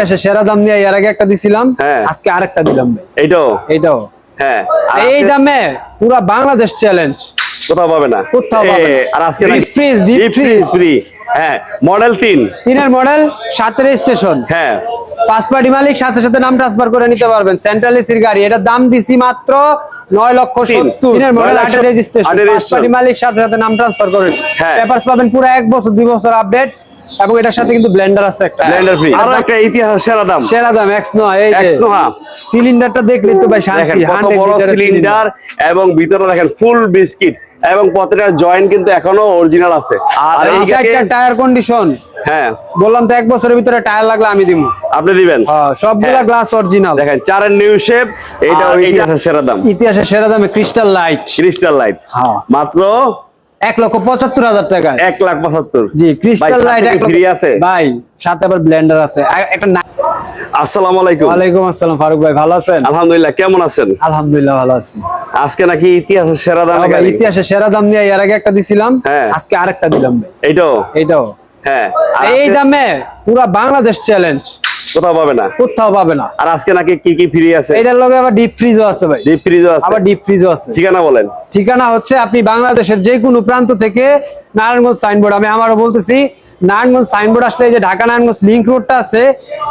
আসে সেরা দাম নিয়ে এর আগে একটা দিছিলাম হ্যাঁ। আজকে আরেকটা দিলাম এইটাও? এইটাও। হ্যাঁ। এই দামে পুরা বাংলাদেশ চ্যালেঞ্জ কোথাও পাবে না? কোথাও পাবে আর আজকে ফ্রি হ্যাঁ মডেল তিন। তিনের মডেল সাতের স্টেশন হ্যাঁ। পাঁচ পার্টি মালিক সাথে সাথে নাম ট্রান্সফার করে নিতে পারবেন। সেন্ট্রাল এসির গাড়ি। এটার দাম দিছি মাত্র নয় লক্ষ। সত্তর। মডেল আটের রেজিস্ট্রেশন আটের পাঁচ পার্টি মালিক সাথে সাথে নাম ট্রান্সফার করেন হ্যাঁ। পেপারস পাবেন পুরো এক বছর দুই বছর আপডেট এবং এটার সাথে কিন্তু ব্লেন্ডার আছে একটা। ব্লেন্ডার ফ্রি আরও একটা ইতিহাস সেরা দাম। সেরা দাম এক্স নয় এই X নোহা। সিলিন্ডারটা দেখলে তো ভাই শান্তি কত বড় সিলিন্ডার। এবং ভিতরে দেখেন ফুল বিস্কিট এবং প্রত্যেকটা জয়েন্ট কিন্তু এখনও অরিজিনাল আছে। আর এই চারটা টায়ার কন্ডিশন হ্যাঁ। বললাম তো এক বছরের ভিতরে টায়ার লাগলে আমি দিব আপনি দিবেন? সবগুলা হ্যাঁ। গ্লাস অরিজিনাল দেখেন চারের নিউ শেপ এইটা আর এইটা ইতিহাস- সেরা দাম। ইতিহাসের সেরা দামে ক্রিস্টাল লাইট ক্রিস্টাল লাইট হ্যাঁ। মাত্র এক লক্ষ পঁচাত্তর হাজার টাকায় এক লাখ পঁচাত্তর। জি ক্রিস্টাল লাইট ফ্রি আছে? ভাই সাথে আবার ব্লেন্ডার আছে। একটা আসসালামু আলাইকুম। ওয়ালাইকুম আসসালাম ফারুক ভাই ভালো আছেন? আলহামদুলিল্লাহ কেমন আছেন? আলহামদুলিল্লাহ ভালো আছি। আজকে নাকি ইতিহাসের সেরা দামে ইতিহাসের সেরা দাম নিয়ে এর আগে একটা দিছিলাম হ্যাঁ। আজকে আরেকটা দিলাম ভাই। এইটাও? এইটাও। হ্যাঁ এই দামে পুরা বাংলাদেশ চ্যালেঞ্জ কোথাও পাবে না? কোথাও পাবে না। আর আজকে নাকি কি কি ফ্রি আছে? এটার লগে আবার ডিপ ফ্রিজও আছে ভাই। ডিপ ফ্রিজও আছে? আবার ডিপ ফ্রিজও আছে। ঠিকানা বলেন। ঠিকানা হচ্ছে আপনি বাংলাদেশের যে কোনো প্রান্ত থেকে নারায়ণগঞ্জ সাইনবোর্ড আমি আমারও বলতেছি নারায়ণগঞ্জ সাইনবোর্ড আসলে এই যে ঢাকা নারায়ণগঞ্জ লিংক রোডটা আছে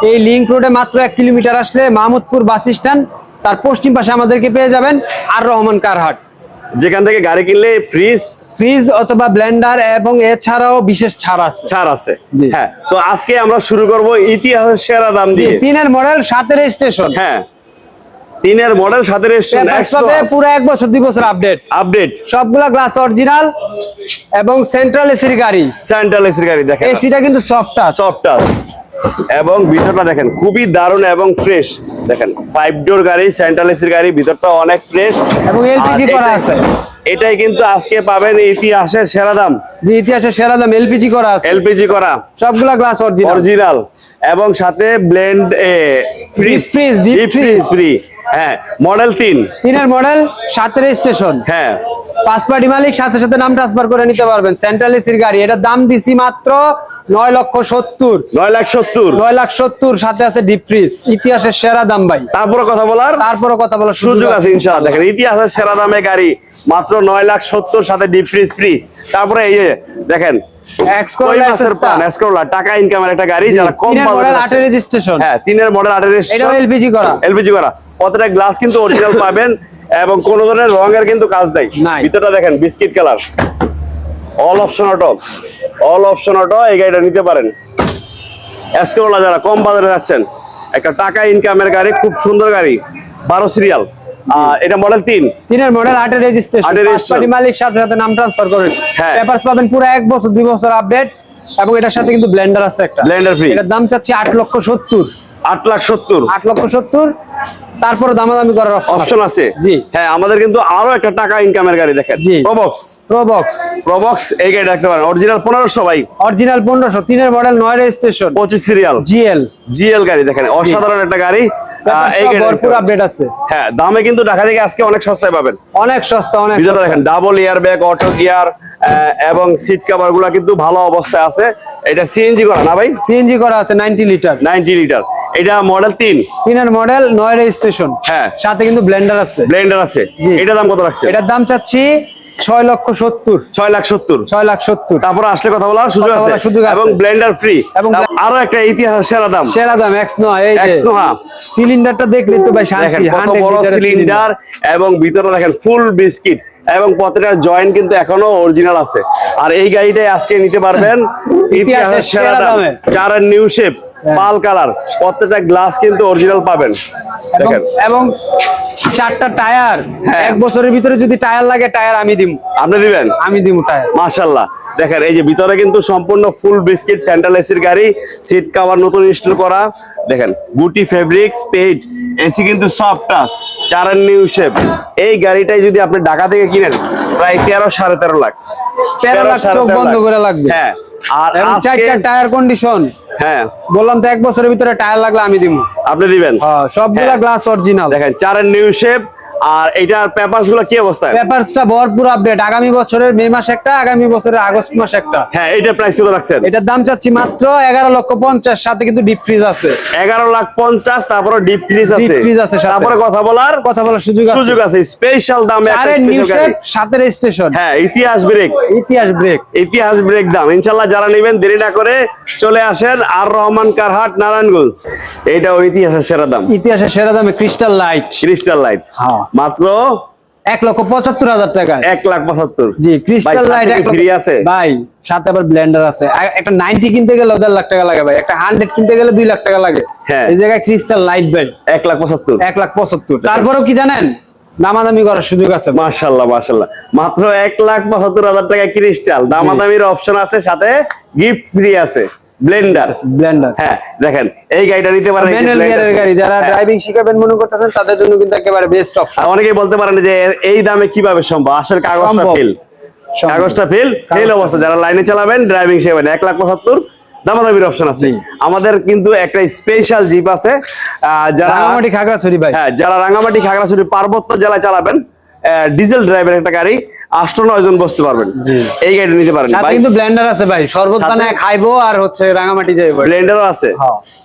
এই লিংক রোডে মাত্র এক কিলোমিটার আসলে মাহমুদপুর বাস স্ট্যান্ড তার পশ্চিম পাশে আমাদেরকে পেয়ে যাবেন আর রহমান কারহাট। যেখান থেকে গাড়ি কিনলে ফ্রিজ ফ্রিজ অথবা ব্লেন্ডার এবং এছাড়াও বিশেষ ছাড় আছে। ছাড় আছে। হ্যাঁ তো আজকে আমরা শুরু করব ইতিহাসের সেরা দাম দিয়ে। তিনের মডেল সাতের স্টেশন হ্যাঁ তিনের মডেল সাথে পাবে পুরো এক বছর দুই বছর আপডেট আপডেট সবগুলা গ্লাস অরিজিনাল এবং সেন্ট্রাল এসির গাড়ি। সেন্ট্রাল এসির গাড়ি দেখেন। এসিটা কিন্তু সফট আছে সফট টাচ এবং ভিতরটা দেখেন খুবই দারুণ এবং ফ্রেশ দেখেন ফাইভ ডোর গাড়ি সেন্ট্রাল এসির গাড়ি ভিতরটা অনেক ফ্রেশ এবং LPG করা আছে। এটাই কিন্তু আজকে পাবেন ইতিহাসের সেরা দাম। যে ইতিহাসে সেরা দাম এলপিজি করা আছে। এলপিজি করা। সবগুলা গ্লাস অরিজিনাল অরিজিনাল এবং সাথে blend fridge free deep deep fridge free হ্যাঁ মডেল 3 তিনের মডেল সাতের স্টেশন হ্যাঁ। পাঁচ পার্টি মালিক সাথে সাথে নাম ট্রান্সফার করে নিতে পারবেন। সেন্ট্রাল এসির গাড়ি। এটার দাম দিছি মাত্র নয় লক্ষ সত্তর। নয় লাখ সত্তর। নয় লাখ সত্তর সাথে আছে ডিপ ফ্রিজ ইতিহাসের সেরা দাম ভাই। তারপরে কথা বলার তারপরে কথা বলার সুযোগ আছে ইনশাআল্লাহ। দেখেন ইতিহাসের সেরা দামে গাড়ি মাত্র নয় লাখ সত্তর সাথে ডিপ ফ্রিজ ফ্রি তারপরে এই দেখেন টাকা ইনকামের একটা গাড়ি যারা কম রেজিস্ট্রেশন হ্যাঁ তিনের মডেল আটের এলপিজি করা। এলপিজি করা। প্রত্যেকটা গ্লাস কিন্তু অরিজিনাল পাবেন এবং কোন ধরনের রঙের কিন্তু কাজ দেয়। ভিতরটা দেখেন biscuit colour all option auto all option auto এই গাড়িটা নিতে পারেন। এসকোলা যারা কম বাজারে যাচ্ছেন একটা টাকা ইনকামের গাড়ি খুব সুন্দর গাড়ি বারো সিরিয়াল এটা মডেল তিন। তিনের মডেল আটের রেজিস্ট্রেশন মালিক সাথে সাথে নাম ট্রান্সফার করেন। হ্যাঁ। পেপারস পাবেন পুরো এক বছর দুই বছর আপডেট এবং এটার সাথে কিন্তু ব্লেন্ডার আছে একটা। ফ্রি এটার দাম চাচ্ছি আট লক্ষ সত্তর। আট লাখ সত্তর। আট লক্ষ সত্তর। তারপরে দামাদামি করার অপশন আছে। জি। হ্যাঁ আমাদের কিন্তু আরও একটা টাকা ইনকামের গাড়ি দেখেন। জি। প্রবক্স প্রবক্স এই গাড়ি রাখতে পারেন। অরিজিনাল পনেরোশো ভাই। অরিজিনাল পনেরোশো। তিনের মডেল নয় রেজিস্ট্রেশন পঁচিশ সিরিয়াল জিএল। জিএল গাড়ি দেখেন অসাধারণ একটা গাড়ি। এই গাড়ি রাখতে ভরপুর আপডেট আছে। হ্যাঁ দামে কিন্তু ঢাকা থেকে আজকে অনেক সস্তায় পাবেন। অনেক সস্তা অনেক দেখেন double air bag auto gear এবং সিট কভারগুলা কিন্তু ভালো অবস্থায় আছে। এটা সিএনজি করা না ভাই? সিএনজি করা আছে নাইনটি লিটার নাইনটি লিটার এটা মডেল তিন। তিনের মডেল নয় রেজিস্ট্রেশন হ্যাঁ। সাথে কিন্তু ব্লেন্ডার আছে। ব্লেন্ডার আছে। জি। এটা দাম কত রাখছে এটার দাম চাচ্ছি ছয় লক্ষ সত্তর। ছয় লাখ সত্তর। ছয় লাখ সত্তর। তারপরে আসলে কথা বলার সুযোগ আছে। সুযোগ এবং ব্লেন্ডার ফ্রি এবং আরও একটা ইতিহাস সেরা দাম। সেরা দাম এক্স নয় এই X সিলিন্ডারটা দেখলে তো ভাই শান্তি বড় সিলিন্ডার এবং ভিতরে দেখেন ফুল বিস্কিট এবং প্রত্যেকটা জয়েন্ট কিন্তু এখনও অরিজিনাল আছে। আর এই গাড়িটাই আজকে নিতে পারবেন। ইতিহাসের সেরা দাম। চারের নিউ শেপ পাল কালার প্রত্যেকটা গ্লাস কিন্তু অরিজিনাল পাবেন। এবং চারটা টায়ার হ্যাঁ। এক বছরের ভিতরে যদি টায়ার লাগে টায়ার আমি দিব আপনি দিবেন? আমি দিব টায়ার। মাশাল্লাহ দেখেন এই যে ভিতরে কিন্তু সম্পূর্ণ ফুল বিস্কিট সেন্ট্রাল এসির গাড়ি সিট কভার নতুন ইনস্টল করা। দেখেন গুটি ফেব্রিক্স পেইন্ট এসি কিন্তু সফট টাচ চারের নিউ শেপ এই গাড়িটাই যদি আপনি ঢাকা থেকে কিনেন প্রায় তেরো সাড়ে তেরো লাখ। তেরো লাখ চোখ বন্ধ করে লাগবে। হ্যাঁ আর চারটা টায়ার কন্ডিশন হ্যাঁ। বললাম তো এক বছরের ভিতরে টায়ার লাগলে আমি দিব আপনি দিবেন। সবগুলা হ্যাঁ। গ্লাস অরিজিনাল দেখেন চারের নিউ শেপ আর এইটার পেপারসগুলো কি অবস্থায়? পেপারসটা ভরপুর আপডেট আগামী বছরের মে মাস একটা আগামী বছরের আগস্ট মাস একটা। হ্যাঁ এইটার প্রাইস কত রাখছেন? এটার দাম চাচ্ছি মাত্র এগারো লক্ষ পঞ্চাশ সাথে কিন্তু ডিপ ফ্রিজ আছে। এগারো লাখ পঞ্চাশ তারপরে ডিপ ফ্রিজ আছে। freeze আছে তারপরে কথা বলার কথা বলার সুযোগ আছে। সুযোগ আছে। স্পেশাল দামে আরে নিউ শেপ সাথে রেজিস্ট্রেশন হ্যাঁ ইতিহাস ব্রেক ইতিহাস ব্রেক ইতিহাস ব্রেক দাম। ইনশাল্লাহ যারা নেবেন দেরি না করে চলে আসেন আর রহমান কারহাট নারায়ণগঞ্জ। এটা ইতিহাসের সেরা দাম। ইতিহাসের সেরা দামে ক্রিস্টাল লাইট ক্রিস্টাল লাইট হ্যাঁ। মাত্র এক লক্ষ পঁচাত্তর হাজার টাকায়। এক লাখ পঁচাত্তর। জি ক্রিস্টাল লাইট ফ্রি আছে? ভাই সাথে আবার ব্লেন্ডার আছে। একটা নাইনটি কিনতে গেলে দেড় লাখ টাকা লাগে ভাই। একটা হান্ড্রেড কিনতে গেলে দুই লাখ টাকা লাগে। হ্যাঁ। এই জায়গায় ক্রিস্টাল লাইট ভাই এক লাখ পঁচাত্তর। এক লাখ পঁচাত্তর। তারপরেও কি জানেন? দামাদামি করার সুযোগ আছে মাশাল্লাহ মাশাল্লাহ। মাত্র এক লাখ পঁচাত্তর হাজার টাকা ক্রিস্টাল দামাদামির অপশন আছে সাথে গিফট ফ্রি আছে। ব্লেন্ডার ব্লেন্ডার হ্যাঁ দেখেন এই গাড়িটা নিতে পারেন ম্যানুয়াল গিয়ারের গাড়ি যারা হ্যাঁ। ড্রাইভিং শিখাবেন মনে করতেছেন তাদের জন্য কিন্তু একেবারে বেস্ট অপশন অনেকেই বলতে পারেন যে এই দামে কীভাবে সম্ভব? আসলে কাগজটা। ফেল কাগজটা ফেল ফেল অবস্থা। যারা লাইনে চালাবেন ড্রাইভিং শেখাবেন। এক লাখ পঁচাত্তর দামাদামির অপশন আছে। আমাদের কিন্তু একটা স্পেশাল জিপ আছে। যারা রাঙামাটি খাগড়াছড়ি ভাই। হ্যাঁ যারা রাঙামাটি খাগড়াছড়ি পার্বত্য জেলায় চালাবেন ডিজেল ড্রাইভের একটা গাড়ি আষ্ট নয় জন বসতে পারবেন। এই গাড়ি নিতে পারেন। কিন্তু ব্লেন্ডার আছে ভাই শরবত বানায় খাইবো আর হচ্ছে রাঙামাটি যাইবো। ব্লেন্ডারও আছে।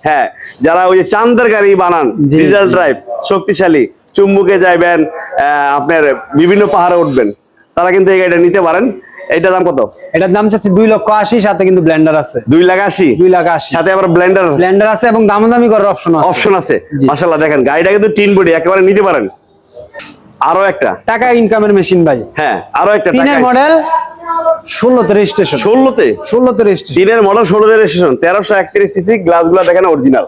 হ্যাঁ। যারা ওই যে চান্দের গাড়ি বানান ডিজেল ড্রাইভ শক্তিশালী চুম্বুকে যাইবেন আপনার বিভিন্ন পাহাড়ে উঠবেন তারা কিন্তু এই গাড়িটা নিতে পারেন। এটার দাম কত? এটার দাম চাচ্ছি দুই লক্ষ আশি সাথে কিন্তু ব্লেন্ডার আছে। দুই লাখ আশি? দুই লাখ আশি। সাথে আবার ব্লেন্ডার ব্লেন্ডার আছে এবং দামাদামি করার অপশন অপশন আছে। মাসাল্লাহ দেখেন গাড়িটা কিন্তু টিন বডি একেবারে নিতে পারেন। আরও একটা। টাকা ইনকামের মেশিন ভাই। হ্যাঁ আরও একটা তিনের মডেল ষোলোতে রেজিস্ট্রেশন ষোলোতে? ষোলোতে রেজিস্ট্রেশন তিনের মডেল রেজিস্ট্রেশন তেরোশো একত্রিশ সিসি দেখেন অরিজিনাল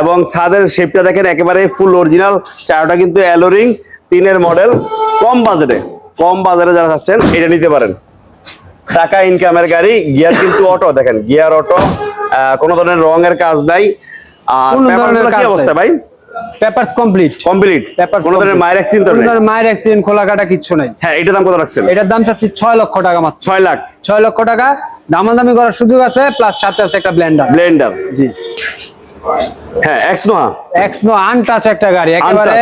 এবং ছাদের শেপটা দেখেন একেবারে ফুল অরিজিনাল চারটা কিন্তু অ্যালোরিং তিনের মডেল কম বাজেটে কম বাজারে যারা চাচ্ছেন এটা নিতে পারেন। টাকা ইনকামের গাড়ি গিয়ার কিন্তু অটো দেখেন। গিয়ার অটো কোনো ধরনের রঙের কাজ নাই। আর কি অবস্থা ভাই? পেপারস কমপ্লিট কমপ্লিট পেপারস কোনো ধরনের মায়ের অ্যাক্সিডেন্ট কোনো ধরনের মায়ের অ্যাক্সিডেন্ট খোলা কাটা কিচ্ছু নাই। হ্যাঁ এটার দাম কত রাখছেন? এটার দাম চাচ্ছি ছয় লক্ষ টাকা মাত্র। ছয় লাখ। ছয় লক্ষ টাকা। দামাদামি করার সুযোগ আছে প্লাস সাথে আছে একটা ব্লেন্ডার ব্লেন্ডার জি। হ্যাঁ এক্স নো আনটাচ একটা গাড়ি। একেবারে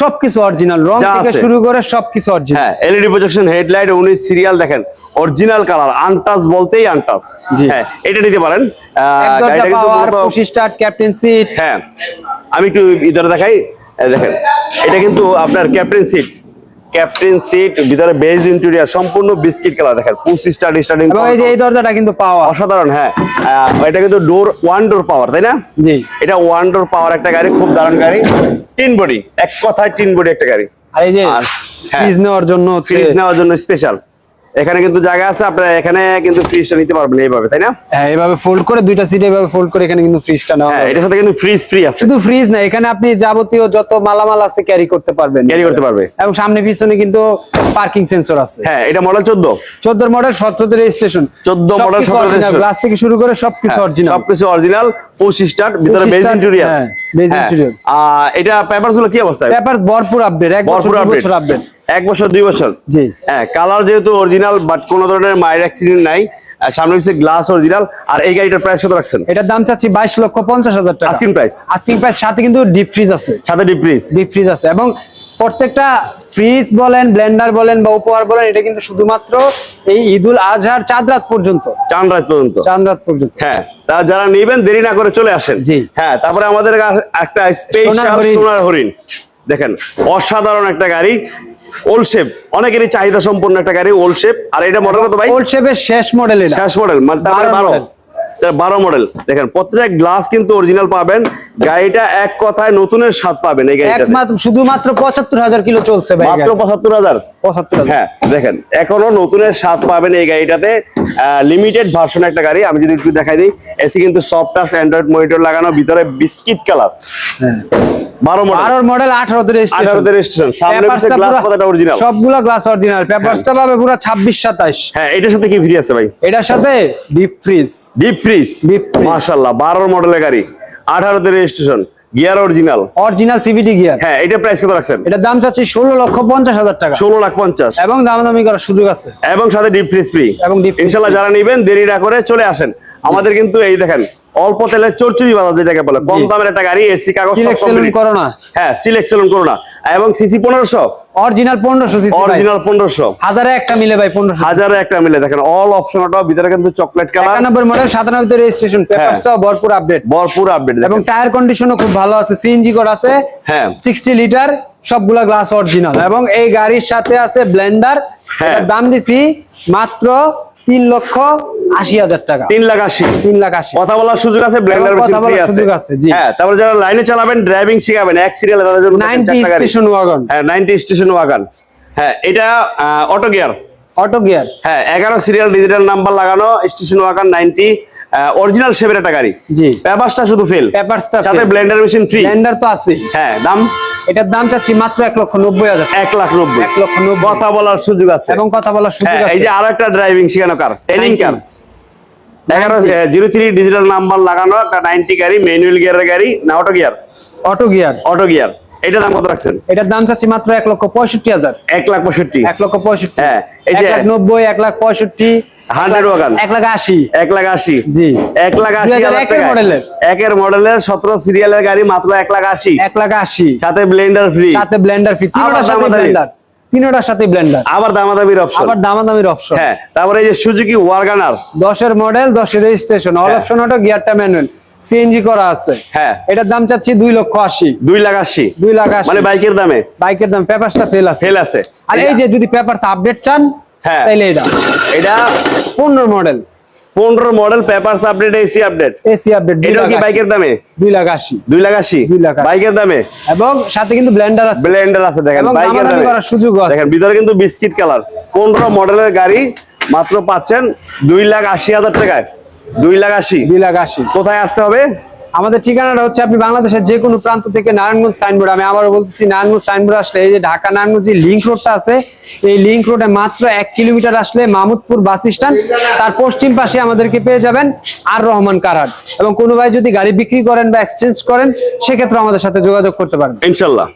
সবকিছু অরিজিনাল রং থেকে শুরু করে সবকিছু অরিজিনাল হ্যাঁ এলইডি প্রজেকশন হেডলাইট উনিশ সিরিয়াল দেখেন। অরিজিনাল কালার আনটাচ বলতেই আনটাচ জি। হ্যাঁ এটা নিতে পারেন। গাড়িটা কিন্তু পাওয়ার মূলত- স্টার্ট ক্যাপ্টেন সিট হ্যাঁ। আমি একটু ভিতরে দেখাই। দেখেন এটা কিন্তু আপনার ক্যাপ্টেন সিট ক্যাপ্টেন সিট ভিতরে বেজ ইন্টেরিয়ার সম্পূর্ণ বিস্কিট কালার দেখেন পুশ স্টার্ট স্টার্টিং এই যে এই দরজাটা কিন্তু পাওয়া অসাধারণ হ্যাঁ। এটা কিন্তু ডোর ওয়ান ডোর পাওয়ার তাই না? জি। এটা ওয়ান ডোর পাওয়ার একটা গাড়ি খুব দারুণ গাড়ি। টিন বডি এক কথায় টিন বডি একটা গাড়ি। আর এই যে আর হ্যাঁ। ফ্রিজ নেওয়ার জন্য ফ্রিজ নেওয়ার জন্য স্পেশাল এখানে কিন্তু জায়গা আছে আপনারা এখানে কিন্তু ফ্রিজটা নিতে পারবেন এইভাবে তাই না? হ্যাঁ এভাবে ফোল্ড করে দুইটা সিট এভাবে ফোল্ড করে এখানে কিন্তু ফ্রিজটা নেওয়া হ্যাঁ। এটার সাথে কিন্তু ফ্রিজ ফ্রি আছে। শুধু ফ্রিজ না এখানে আপনি যাবতীয় যত মালামাল আছে ক্যারি করতে পারবেন। ক্যারি করতে পারবে। এবং সামনে পিছনে কিন্তু পার্কিং সেন্সর আছে। হ্যাঁ এটা মডেল চোদ্দ। চোদ্দোর মডেল সতেরোতে রেজিস্ট্রেশন 14 model, 17 registration। গ্লাস থেকে শুরু করে সবকিছু অরিজিনাল সবকিছু অরিজিনাল পুশ স্টার্ট ভিতরে বেজ ইন্টেরিয়ার হ্যাঁ, base interior। এটা পেপারগুলো কি অবস্থায়? পেপারস ভরপুর আপডেট এক বছর আপডেট এক বছর দুই বছর? জি। হ্যাঁ কালার যেহেতু অরিজিনাল বাট কোনো ধরনের মায়ের অ্যাক্সিডেন্ট নাই। সামনে পিছিয়ে গ্লাস অরিজিনাল আর এই গাড়িটার প্রাইস কত রাখছেন? এটার দাম চাচ্ছি বাইশ লক্ষ পঞ্চাশ হাজার টাকা। আস্কিং প্রাইস আস্কিং প্রাইস সাথে কিন্তু ডিপ ফ্রিজ আছে। সাথে ডিপ্রিস ডিপ ফ্রিজ আছে এবং প্রত্যেকটা ফ্রিজ বলেন ব্লেন্ডার বলেন বা উপহার বলেন এটা কিন্তু শুধুমাত্র এই ঈদুল আজহার চাঁদ রাত পর্যন্ত। চাঁদ রাত পর্যন্ত? চাঁদ রাত পর্যন্ত। হ্যাঁ তা যারা নেবেন দেরি না করে চলে আসেন। জি। হ্যাঁ তারপরে আমাদের একটা স্পেশাল সোনার হরিণ। দেখেন অসাধারণ একটা গাড়ি। ওল্ড শেপ অনেকেরই চাহিদা সম্পন্ন একটা গাড়ি ওল্ড শেপ আর এটা মডেল কত ভাই? ওল্ড শেপের শেষ মডেল এটা। শেষ মডেল মানে তারপরে 12 বারো বারো। মডেল দেখেন প্রত্যেকটা গ্লাস কিন্তু অরিজিনাল পাবেন। গাড়িটা এক কথায় নতুনের স্বাদ পাবেন এই একমাত্র শুধুমাত্র পঁচাত্তর হাজার কিলো চলছে মাত্র পঁচাত্তর হাজার? পঁচাত্তর হ্যাঁ দেখেন এখনও নতুনের স্বাদ পাবেন এই গাড়িটাতে। লিমিটেড ভার্সন একটা গাড়ি। আমি যদি একটু দেখাই দিই এসি কিন্তু সফট টাচ অ্যান্ড্রয়েড মনিটর লাগানো ভিতরে বিস্কিট কালার বারো মডেল বারোর মডেল আঠারোতে আঠারোতে রেজিস্ট্রেশন সামনে পিছে গ্লাস পাতাটা অরিজিনাল সবগুলা গ্লাস অরিজিনাল পেপারসটা পাবে পুরো ছাব্বিশ সাতাইশ। হ্যাঁ এটার সাথে কি ফ্রি আছে ভাই? এটার সাথে deep fridge deep fridge Deep মাশাআল্লাহ বারোর মডেলের গাড়ি। আঠারোতে registration gear original original CVT gear হ্যাঁ এটা প্রাইস কত রাখছেন? এটার দাম চাচ্ছি ষোলো লক্ষ পঞ্চাশ হাজার টাকা। ষোলো লাখ পঞ্চাশ। এবং দামাদামি করার সুযোগ আছে। এবং সাথে ডিপ ফ্রিজ ফ্রি এবং যারা নেবেন দেরি না করে চলে আসেন। আমাদের কিন্তু এই দেখেন অল্প তেলে চরচুরি বাজার যেটাকে বলে কম দামের একটা গাড়ি এসি কাগজ। করো না। হ্যাঁ সিলেক্ট সেলুন করো না। এবং সিসি পনেরোশো? অরিজিনাল পনেরোশো সিসি অরিজিনাল পনেরোশো। হাজারে একটা মিলে ভাই পনেরোশো হাজারে একটা মিলে। দেখেন অল অপশন ভিতরে কিন্তু চকলেট কালার একানব্বই মডেল সাতানব্বই রেজিস্ট্রেশন পেপারসটাও ভরপুর আপডেট ভরপুর আপডেট এবং টায়ার কন্ডিশনও খুব ভালো আছে সিএনজি করা আছে। হ্যাঁ। সিক্সটি লিটার সবগুলা গ্লাস অরিজিনাল এবং এই গাড়ির সাথে আছে ব্লেন্ডার হ্যাঁ। দাম দিছি মাত্র তিন লক্ষ আশি হাজার টাকা। তিন লাখ আশি। তিন লাখ আশি। কথা বলার সুযোগ আছে ব্লেন্ডার কথা বলার সুযোগ আছে, হ্যাঁ তারপরে যারা লাইনে চালাবেন ড্রাইভিং শিখাবেন এক সিরিয়াল তাদের জন্য। স্টেশন ওয়াগন হ্যাঁ নাইনটি স্টেশন ওয়াগান হ্যাঁ এটা অটো গিয়ার অটো গিয়ার হ্যাঁ এগারো সিরিয়াল ডিজিটাল নাম্বার লাগানো স্টেশন ওয়াগান নাইনটি। অরিজিনাল শেপের একটা গাড়ি। জি। পেপারসটা শুধু ফেল পেপারসটা সাথে ব্লেন্ডার মেশিন ফ্রি ব্লেন্ডার তো আছে। হ্যাঁ দাম? এটার দাম চাচ্ছি মাত্র এক লক্ষ নব্বই হাজার এক লাখ নব্বই। এক লক্ষ নব্বই। কথা বলার সুযোগ আছে। এবং কথা বলার সুযোগ হ্যাঁ এই যে আরও একটা ড্রাইভিং শেখানো কার ট্রেনিং কার এগারো জিরো থ্রি ডিজিটাল নাম্বার লাগানো একটা নাইনটি গাড়ি ম্যানুয়াল গিয়ারের গাড়ি না auto gear auto gear auto gear এটা দাম কত রাখছেন? এটার দাম চাচ্ছি মাত্র এক লক্ষ পঁয়ষট্টি হাজার। এক লাখ পঁয়ষট্টি। এক লক্ষ পঁয়ষট্টি। হ্যাঁ, এই এক যে- লাখ নব্বই এক লাখ পঁয়ষট্টি। Hundred wagon. এক লাখ আশি। এক লাখ আশি। জি। এক লাখ আশি হাজার 2001 এর টাকা মডেলের। একের মডেলের সতেরো সিরিয়ালের গাড়ি মাত্র এক লাখ আশি। এক লাখ আশি। সাথে ব্লেন্ডার ফ্রি সাথে ব্লেন্ডার ফি তিনোটার আবার সাথে দামাদামি। ব্লেন্ডার তিনোটার সাথে ব্লেন্ডার আবার দামাদামির অপশন আবার দামাদামির অপশন হ্যাঁ তারপরে এই যে সুজুকি ওয়ার্গানার দশের মডেল দশের রেজিস্ট্রেশন অল। অপশন অটো গিয়ারটা ম্যানুয়াল সিএনজি করা আছে। হ্যাঁ। এটার দাম চাচ্ছি দুই লক্ষ আশি। দুই লাখ আশি। দুই লাখ আশি। মানে বাইকের দামে। বাইকের দাম পেপারসটা ফেল আছে। সেল আছে। আর এই যে যদি পেপারস আপডেট চান হ্যাঁ। এটা। এটা পনেরো মডেল পনেরো model papers update AC update AC update lakh কি বাইকের দামে? দুই লাখ আশি। দুই লাখ আশি? দুই লাখ বাইকের দামে? এবং সাথে কিন্তু ব্লেন্ডার আছে। ব্লেন্ডার আছে দেখেন বাইকের দামে। করার সুযোগও আছে। দেখেন ভিতরে কিন্তু বিস্কিট কালার পনেরো মডেলের গাড়ি মাত্র পাচ্ছেন দুই লাখ আশি হাজার টাকায়। দুই লাখ আশি। দুই লাখ আশি। কোথায় আসতে হবে? আমাদের ঠিকানাটা হচ্ছে আপনি বাংলাদেশের যে কোনো প্রান্ত থেকে নারায়ণগঞ্জ সাইনবোর্ড। আমি আবারও বলতেছি, নারায়ণগঞ্জ সাইনবোর্ড আসলে এই যে ঢাকা নারায়ণগঞ্জ যে লিঙ্ক রোডটা আছে, এই লিঙ্ক রোডে মাত্র এক কিলোমিটার আসলে মাহমুদপুর বাস স্ট্যান্ড তার পশ্চিম পাশে আমাদেরকে পেয়ে যাবেন আর রহমান কারাট। এবং কোনো ভাই যদি গাড়ি বিক্রি করেন বা এক্সচেঞ্জ করেন, সেক্ষেত্রে আমাদের সাথে যোগাযোগ করতে পারেন। ইনশাল্লাহ।